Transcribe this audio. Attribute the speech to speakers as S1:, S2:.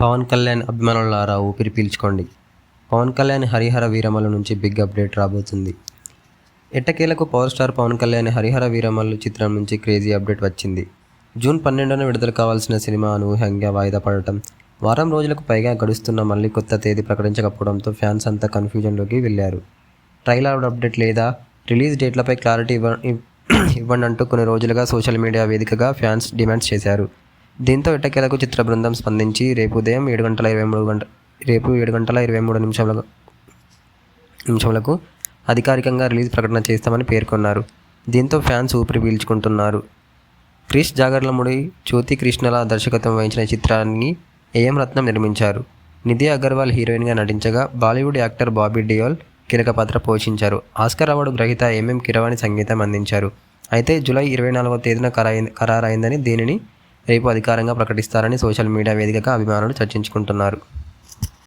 S1: పవన్ కళ్యాణ్ అభిమానులారా ఊపిరి పీల్చుకోండి. పవన్ కళ్యాణ్ హరిహర వీరమల్లు నుంచి big update రాబోతుంది. ఎట్టకేలకు పవర్ స్టార్ పవన్ కళ్యాణ్ హరిహర వీరమల్లు చిత్రం నుంచి క్రేజీ అప్డేట్ వచ్చింది. జూన్ పన్నెండున విడుదల కావాల్సిన సినిమా అనూహ్యంగా వాయిదా పడటం వారం రోజులకు పైగా గడుస్తున్న మళ్ళీ కొత్త తేదీ ప్రకటించకపోవడంతో ఫ్యాన్స్ అంతా కన్ఫ్యూజన్లోకి వెళ్ళారు. ట్రైలర్ అప్డేట్ లేదా రిలీజ్ డేట్లపై క్లారిటీ ఇవ్వ ఇవ్వండి అంటూ కొన్ని రోజులుగా సోషల్ మీడియా వేదికగా ఫ్యాన్స్ డిమాండ్స్ చేశారు. దీంతో ఎట్టకేలకు చిత్ర బృందం స్పందించి రేపు ఉదయం ఏడు గంటల ఇరవై మూడు గంట రేపు ఏడు గంటల ఇరవై మూడు నిమిషాలకు నిమిషములకు అధికారికంగా రిలీజ్ ప్రకటన చేస్తామని పేర్కొన్నారు. దీంతో ఫ్యాన్స్ ఊపిరి పీల్చుకుంటున్నారు. క్రిష్ జాగర్లముడి జ్యోతి కృష్ణల దర్శకత్వం వహించిన చిత్రాన్ని ఏఎం రత్నం నిర్మించారు. నిధి అగర్వాల్ హీరోయిన్గా నటించగా బాలీవుడ్ యాక్టర్ బాబీ డియోల్ కీలక పాత్ర పోషించారు. ఆస్కర్ అవార్డు గ్రహీత ఎంఎం కిరవాణి సంగీతం అందించారు. అయితే జూలై ఇరవై నాలుగవ తేదీన ఖరాయి ఖరారైందని దీనిని రేపు అధికారంగా ప్రకటిస్తారని సోషల్ మీడియా వేదికగా అభిమానులు చర్చించుకుంటున్నారు.